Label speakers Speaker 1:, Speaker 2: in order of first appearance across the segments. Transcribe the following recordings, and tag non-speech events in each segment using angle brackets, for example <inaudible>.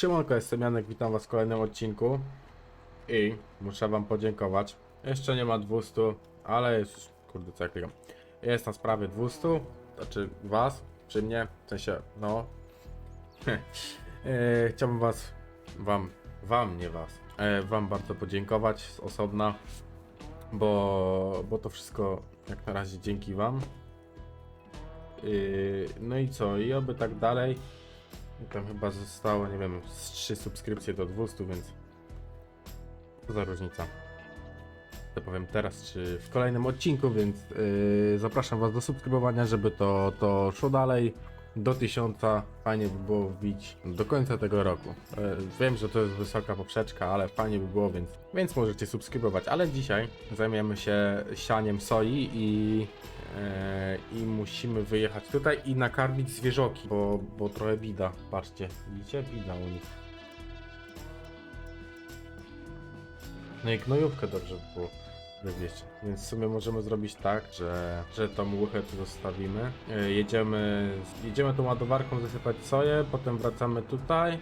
Speaker 1: Siemanko, jestem Janek, witam was w kolejnym odcinku i muszę wam podziękować. Jeszcze nie ma 200, ale jest, kurde co ja klikam. Jest na sprawie 200, znaczy was, czy mnie, w sensie, no. <laughs> e, chciałbym was, wam, wam, nie was, e, wam bardzo podziękować z osobna, bo, bo to wszystko jak na razie dzięki wam. Yy, no i co, i oby tak dalej. Tam chyba zostało, nie wiem, z 3 subskrypcje do 200, więc co za różnica. To powiem teraz, czy w kolejnym odcinku, więc yy, zapraszam Was do subskrybowania, żeby to, to szło dalej. Do 1000 fajnie by było wbić do końca tego roku. Yy, wiem, że to jest wysoka poprzeczka, ale fajnie by było, więc, więc możecie subskrybować. Ale dzisiaj zajmiemy się sianiem soi i i musimy wyjechać tutaj i nakarmić zwierzoki, bo, bo trochę bida. Patrzcie, widzicie? Bida u nich. No i gnojówkę dobrze by było wywieźć. Więc w sumie możemy zrobić tak, że, że tą łychę tu zostawimy. Eee, jedziemy, jedziemy tą ładowarką zasypać soję, potem wracamy tutaj.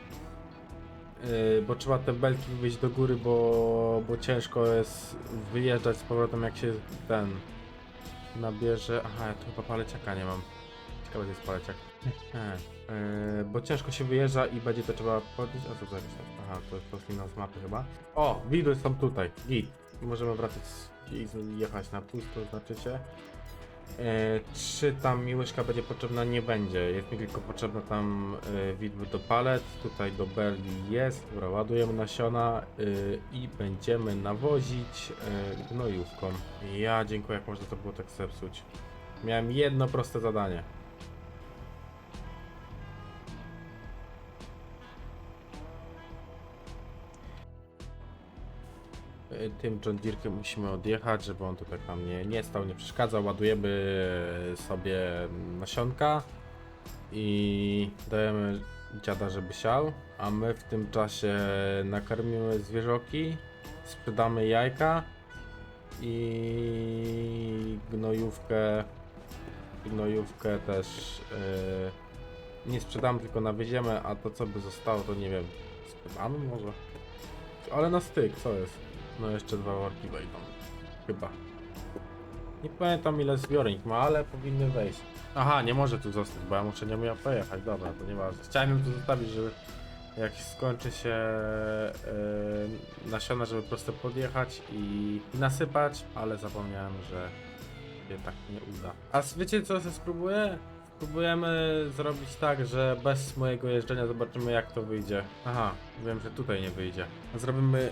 Speaker 1: Yy, bo trzeba te belki wywieźć do góry, bo, bo ciężko jest wyjeżdżać z powrotem jak się ten nabierze. Aha, ja tu chyba paleciaka nie mam. Ciekawe, gdzie jest paleciak. E, e, bo ciężko się wyjeżdża i będzie to trzeba podnieść. A co to? Aha, to jest poslina z mapy chyba. O, widły są tutaj. Git. Możemy wracać i jechać na pusto, znaczycie. E, czy tam mi będzie potrzebna? Nie będzie. Jest mi tylko potrzebna tam e, widły do palet. Tutaj do belli jest. Dobra, ładujemy nasiona e, i będziemy nawozić e, gnojówką. Ja dziękuję, jak można to było tak zepsuć. Miałem jedno proste zadanie. Tym John musimy odjechać, żeby on tutaj tam nie, nie stał, nie przeszkadzał. Ładujemy sobie nasionka i dajemy dziada, żeby siał, a my w tym czasie nakarmimy zwierzoki, sprzedamy jajka i gnojówkę gnojówkę też yy, nie sprzedamy, tylko nawieziemy, a to co by zostało, to nie wiem, sprzedamy może? Ale na styk, co jest? No jeszcze dwa worki wejdą. Chyba. Nie pamiętam ile zbiornik ma, ale powinny wejść. Aha, nie może tu zostać, bo ja muszę nie miał pojechać. Dobra, to nieważne. Chciałem tu zostawić, żeby jak skończy się yy, nasiona, żeby po prostu podjechać i, i nasypać, ale zapomniałem, że się tak nie uda. A wiecie co sobie spróbuję? Spróbujemy zrobić tak, że bez mojego jeżdżenia zobaczymy jak to wyjdzie. Aha, wiem, że tutaj nie wyjdzie. Zrobimy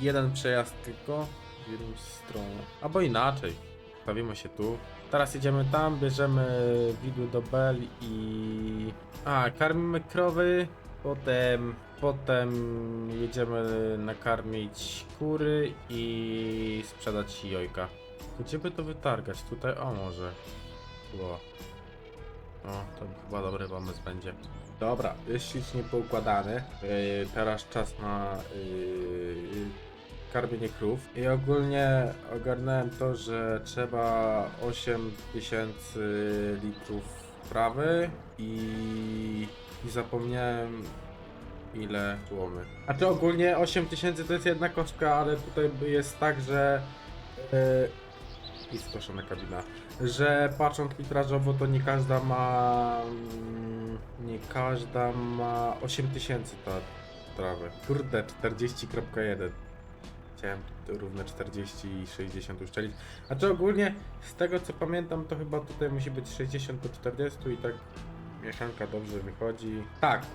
Speaker 1: jeden przejazd tylko w jedną stronę. Albo inaczej. Stawimy się tu. Teraz jedziemy tam, bierzemy widły do bel i... A, karmimy krowy. Potem... Potem jedziemy nakarmić kury i sprzedać jojka. Gdzie by to wytargać? Tutaj? O, może. Było. O, to chyba dobry pomysł będzie. Dobra, jest ślicznie poukładany. Yy, teraz czas na yy, karmienie krów. I ogólnie ogarnąłem to, że trzeba 8000 litrów trawy i, i zapomniałem ile słomy. A czy ogólnie 8000 to jest jedna kostka, ale tutaj jest tak, że yy, i skoszona kabina, że patrząc litrażowo to nie każda ma mm, nie każda ma 8000 ta trawy. Kurde, 40.1 Chciałem równe 40 i 60 uszczelić. A czy ogólnie z tego co pamiętam to chyba tutaj musi być 60 do 40 i tak mieszanka dobrze wychodzi. Tak,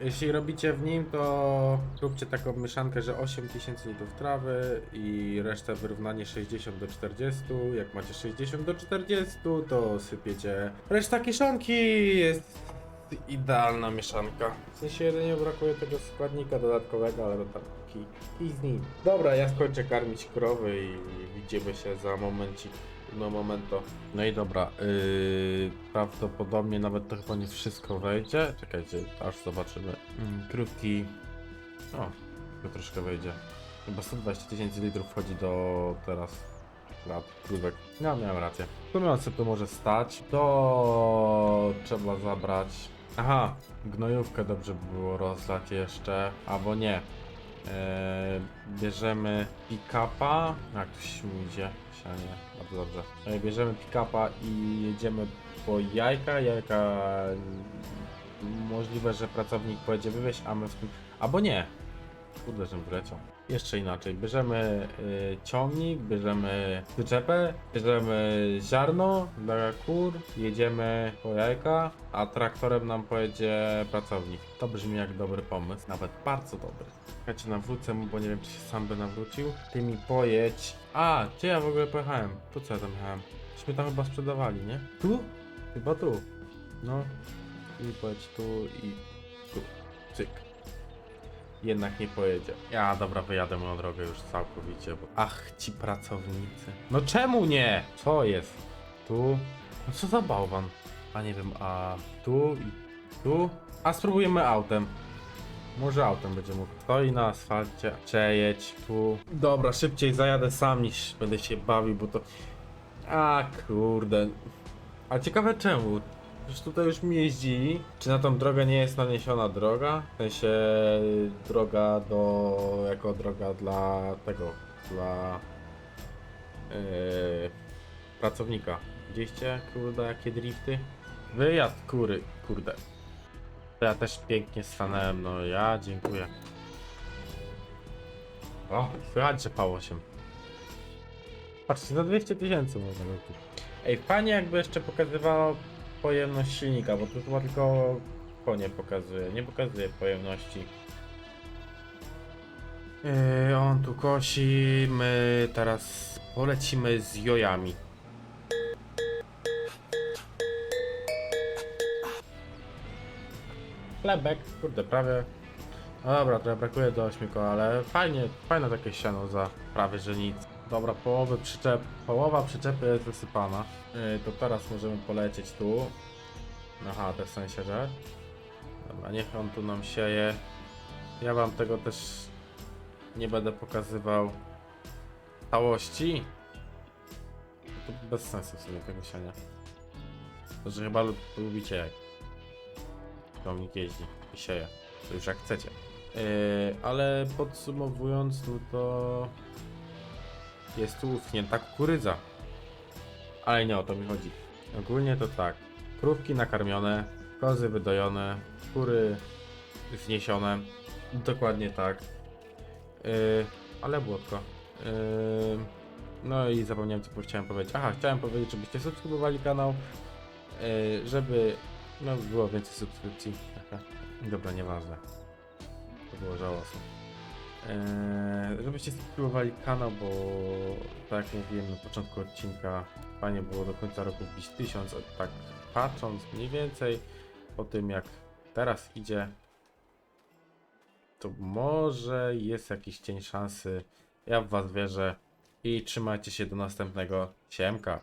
Speaker 1: jeśli robicie w nim, to róbcie taką mieszankę, że 8000 litrów trawy i resztę wyrównanie 60 do 40. Jak macie 60 do 40, to sypiecie reszta kieszonki. Jest idealna mieszanka. W sensie jedynie brakuje tego składnika dodatkowego, ale to tam z nim. Dobra, ja skończę karmić krowy i widzimy się za momencik. No momento. No i dobra, yy, prawdopodobnie nawet to chyba nie wszystko wejdzie. Czekajcie, aż zobaczymy. Mm, krówki. O, to troszkę wejdzie. Chyba 120 tysięcy litrów wchodzi do teraz lat krówek. No, miałem rację. Sobie to może stać. To trzeba zabrać Aha, gnojówkę dobrze by było rozlać jeszcze, albo nie. Eee, bierzemy pick-upa. Jak to się idzie? Sianie, bardzo dobrze. Eee, bierzemy pick-upa i jedziemy po jajka. Jajka możliwe, że pracownik pojedzie wywieźć, a my w tym. Albo nie. Kurde, żebym wyleciał. Jeszcze inaczej. Bierzemy y, ciągnik, bierzemy wyczepę, bierzemy ziarno dla kur, jedziemy po jajka, a traktorem nam pojedzie pracownik. To brzmi jak dobry pomysł, nawet bardzo dobry. Czekajcie, nawrócę mu, bo nie wiem, czy się sam by nawrócił. Ty mi pojedź. A, gdzie ja w ogóle pojechałem? Tu co ja tam jechałem? Myśmy tam chyba sprzedawali, nie? Tu? Chyba tu. No. I pojedź tu i tu. Cyk jednak nie pojedzie. Ja dobra, wyjadę moją drogę już całkowicie, bo... Ach, ci pracownicy. No czemu nie? Co jest? Tu? No co za bałwan? A nie wiem, a tu i tu? A spróbujemy autem. Może autem będzie mógł. Stoi na asfalcie, przejedź tu. Dobra, szybciej zajadę sam niż będę się bawił, bo to... A kurde. A ciekawe czemu? Przecież tutaj już mi jeździli. Czy na tą drogę nie jest naniesiona droga? W sensie droga do... jako droga dla tego, dla yy, pracownika. Widzieliście, kurde, jakie drifty? Wyjazd, kury, kurde. Ja też pięknie stanąłem, no ja dziękuję. O, słychać, że V8. Patrzcie, za 200 tysięcy można. Ej, fajnie jakby jeszcze pokazywało pojemność silnika, bo tu chyba tylko konie pokazuje, nie pokazuje pojemności. Yy, on tu kosi, my teraz polecimy z jojami. Chlebek, kurde, prawie. No dobra, trochę brakuje do 8 koła, ale fajnie, fajne takie siano za prawie że nic. Dobra, połowy przyczep, połowa przyczepy jest wysypana. Yy, to teraz możemy polecieć tu. Aha, to w sensie, że. Dobra, niech on tu nam sieje. Ja wam tego też nie będę pokazywał całości. To bez sensu w sumie tego siania. To, że chyba lub- lubicie jak ciągnik jeździ i sieje. To już jak chcecie. Yy, ale podsumowując, no to jest tu uschnięta kukurydza. Ale nie o to mi chodzi. Ogólnie to tak. Krówki nakarmione, kozy wydojone, kury zniesione. Dokładnie tak. Yy, ale błotko. Yy, no i zapomniałem co chciałem powiedzieć. Aha, chciałem powiedzieć, żebyście subskrybowali kanał, yy, żeby no, było więcej subskrypcji. Dobra, nieważne. To było żałosne. Eee, żebyście subskrybowali kanał, bo tak jak mówiłem na początku odcinka, fajnie było do końca roku wbić 1000, a tak patrząc mniej więcej po tym jak teraz idzie, to może jest jakiś cień szansy. Ja w was wierzę i trzymajcie się do następnego. Siemka.